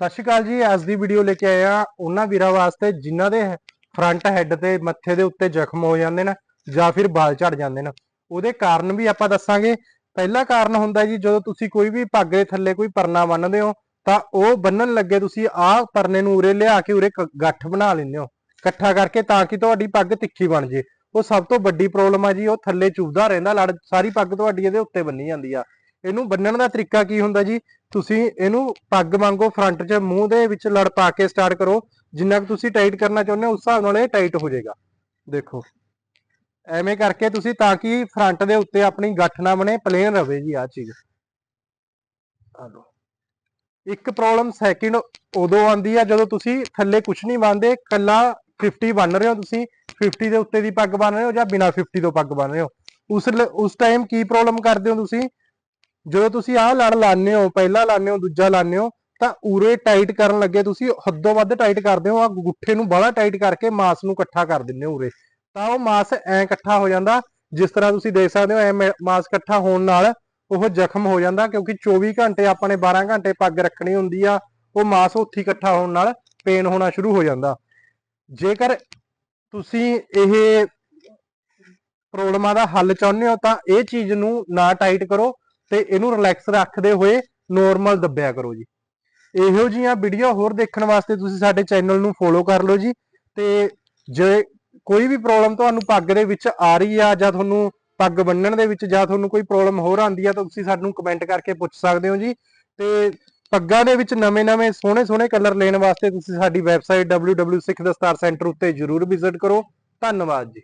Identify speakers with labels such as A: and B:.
A: ਸਤਿ ਸ਼੍ਰੀ ਅਕਾਲ ਜੀ, ਅੱਜ ਦੀ ਵੀਡੀਓ ਲੈ ਕੇ ਆਏ ਆ ਉਹਨਾਂ ਵੀਰਾਂ ਵਾਸਤੇ ਜਿਨ੍ਹਾਂ ਦੇ ਫਰੰਟ ਹੈੱਡ ਤੇ ਮੱਥੇ ਦੇ ਉੱਤੇ ਜ਼ਖਮ ਹੋ ਜਾਂਦੇ ਨੇ ਜਾਂ ਫਿਰ ਵਾਲ ਝੜ ਜਾਂਦੇ ਨੇ। ਉਹਦੇ ਕਾਰਨ ਵੀ ਆਪਾਂ ਦੱਸਾਂਗੇ। ਪਹਿਲਾ ਕਾਰਨ ਹੁੰਦਾ ਜੀ, ਜਦੋਂ ਤੁਸੀਂ ਕੋਈ ਵੀ ਪੱਗ ਦੇ ਥੱਲੇ ਕੋਈ ਪਰਨਾ ਬੰਨਦੇ ਹੋ, ਤਾਂ ਉਹ ਬੰਨਣ ਲੱਗੇ ਤੁਸੀਂ ਆਹ ਪਰਨੇ ਨੂੰ ਉਰੇ ਲਿਆ ਕੇ ਉਰੇ ਗੱਠ ਬਣਾ ਲੈਂਦੇ ਹੋ। ਇਕੱਠਾ ਕਰਕੇ ਤਾਂ ਕਿ ਤੁਹਾਡੀ ਪੱਗ ਤਿੱਖੀ ਬਣ ਜੇ। ਉਹ ਸਭ ਤੋਂ ਵੱਡੀ ਪ੍ਰੋਬਲਮ ਆ ਜੀ, ਉਹ ਥੱਲੇ ਚੁਭਦਾ ਰਹਿੰਦਾ, ਲੜ ਸਾਰੀ ਪੱਗ ਤੁਹਾਡੀ ਇਹਦੇ ਉੱਤੇ ਬੰਨੀ ਜਾਂਦੀ ਆ। ਇਹਨੂੰ ਬੰਨਣ ਦਾ ਤਰੀਕਾ ਕੀ ਹੁੰਦਾ ਜੀ? ਤੁਸੀਂ ਇਹਨੂੰ ਪੱਗ ਵਾਂਗੋ ਫਰੰਟ 'ਚ ਮੂੰਹ ਦੇ ਵਿੱਚ ਲੜ ਪਾ ਕੇ ਸਟਾਰਟ ਕਰੋ, ਜਿੰਨਾ ਕੁ ਤੁਸੀਂ ਟਾਈਟ ਕਰਨਾ ਚਾਹੁੰਦੇ ਹੋ, ਉਸ ਹਿਸਾਬ ਨਾਲ ਇਹ ਟਾਈਟ ਹੋ ਜਾਏਗਾ। ਦੇਖੋ, ਐਵੇਂ ਕਰਕੇ ਤੁਸੀਂ ਤਾਂ ਕਿ ਫਰੰਟ ਦੇ ਉੱਤੇ ਆਪਣੀ ਗੱਠ ਨਾ ਬਣੇ ਪਲੇਨ ਰਵੇ ਜੀ ਆ ਚੀਜ਼। ਆ ਲਓ ਇੱਕ ਪ੍ਰੋਬਲਮ ਸੈਕਿੰਡ ਉਦੋਂ ਆਉਂਦੀ ਆ ਜਦੋਂ ਤੁਸੀਂ ਥੱਲੇ ਕੁਝ ਨਹੀਂ ਬੰਨਦੇ ਕੱਲਾ 50 ਬੰਨ ਰਹੇ ਹੋ ਤੁਸੀਂ 50 ਦੇ ਉੱਤੇ ਦੀ ਪੱਗ ਬੰਨ ਰਹੇ ਹੋ ਜਾਂ ਬਿਨਾ 50 ਤੋਂ ਪੱਗ ਬੰਨ ਰਹੇ ਹੋ? ਉਸ ਉਸ ਟਾਈਮ ਕੀ ਪ੍ਰੋਬਲਮ ਕਰਦੇ ਹੋ ਤੁਸੀਂ? ਜਦੋਂ ਤੁਸੀਂ ਆਹ ਲੜ ਲਾਉਂਦੇ ਹੋ, ਪਹਿਲਾ ਲਾਉਂਦੇ ਹੋ, ਦੂਜਾ ਲਾਉਂਦੇ ਹੋ, ਤਾਂ ਉਰੇ ਟਾਈਟ ਕਰਨ ਲੱਗੇ ਤੁਸੀਂ ਹੱਦੋਂ ਵੱਧ ਟਾਈਟ ਕਰਦੇ ਹੋ ਆ ਗੁੱਠੇ ਨੂੰ ਬੜਾ ਟਾਈਟ ਕਰਕੇ ਮਾਸ ਨੂੰ ਇਕੱਠਾ ਕਰ ਦਿੰਦੇ ਹੋ ਉਰੇ। ਤਾਂ ਉਹ ਮਾਸ ਐ ਇਕੱਠਾ ਹੋ ਜਾਂਦਾ, ਜਿਸ ਤਰ੍ਹਾਂ ਤੁਸੀਂ ਦੇਖ ਸਕਦੇ ਹੋ, ਐ ਮਾਸ ਇਕੱਠਾ ਹੋਣ ਨਾਲ ਉਹ ਜ਼ਖਮ ਹੋ ਜਾਂਦਾ, ਕਿਉਂਕਿ 24 ਘੰਟੇ ਆਪਾਂ ਨੇ 12 ਘੰਟੇ ਪੱਗ ਰੱਖਣੀ ਹੁੰਦੀ ਆ, ਉਹ ਮਾਸ ਉੱਥੇ ਇਕੱਠਾ ਹੋਣ ਨਾਲ ਪੇਨ ਹੋਣਾ ਸ਼ੁਰੂ ਹੋ ਜਾਂਦਾ। ਜੇਕਰ ਤੁਸੀਂ ਇਹ ਪ੍ਰੋਬਲਮਾਂ ਦਾ ਹੱਲ ਚਾਹੁੰਦੇ ਹੋ, ਤਾਂ ਇਹ ਚੀਜ਼ ਨੂੰ ਨਾ ਟਾਈਟ ਕਰੋ ਤੇ ਇਹਨੂੰ ਰਿਲੈਕਸ ਰੱਖਦੇ ਹੋਏ ਨੋਰਮਲ ਦੱਬਿਆ ਕਰੋ ਜੀ। ਇਹੋ ਜੀਆਂ ਵੀਡੀਓ ਹੋਰ ਦੇਖਣ ਵਾਸਤੇ ਤੁਸੀਂ ਸਾਡੇ ਚੈਨਲ ਨੂੰ ਫੋਲੋ ਕਰ ਲਓ ਜੀ ਤੇ ਜੇ ਕੋਈ ਵੀ ਪ੍ਰੋਬਲਮ ਤੁਹਾਨੂੰ ਪੱਗ ਦੇ ਵਿੱਚ ਆ ਰਹੀ ਆ ਜਾਂ ਤੁਹਾਨੂੰ ਪੱਗ ਬੰਨਣ ਦੇ ਵਿੱਚ ਜਾਂ ਤੁਹਾਨੂੰ ਕੋਈ ਪ੍ਰੋਬਲਮ ਹੋਰ ਆਂਦੀ ਆ ਤਾਂ ਤੁਸੀਂ ਸਾਨੂੰ ਕਮੈਂਟ ਕਰਕੇ ਪੁੱਛ ਸਕਦੇ ਹੋ ਜੀ। ਤੇ ਪੱਗਾਂ ਦੇ ਵਿੱਚ ਨਵੇਂ-ਨਵੇਂ ਸੋਹਣੇ-ਸੋਹਣੇ ਕਲਰ ਲੈਣ ਵਾਸਤੇ ਤੁਸੀਂ ਸਾਡੀ ਵੈਬਸਾਈਟ ਸੈਂਟਰ ਉੱਤੇ ਜਰੂਰ ਵਿਜ਼ਿਟ ਕਰੋ। ਧੰਨਵਾਦ ਜੀ।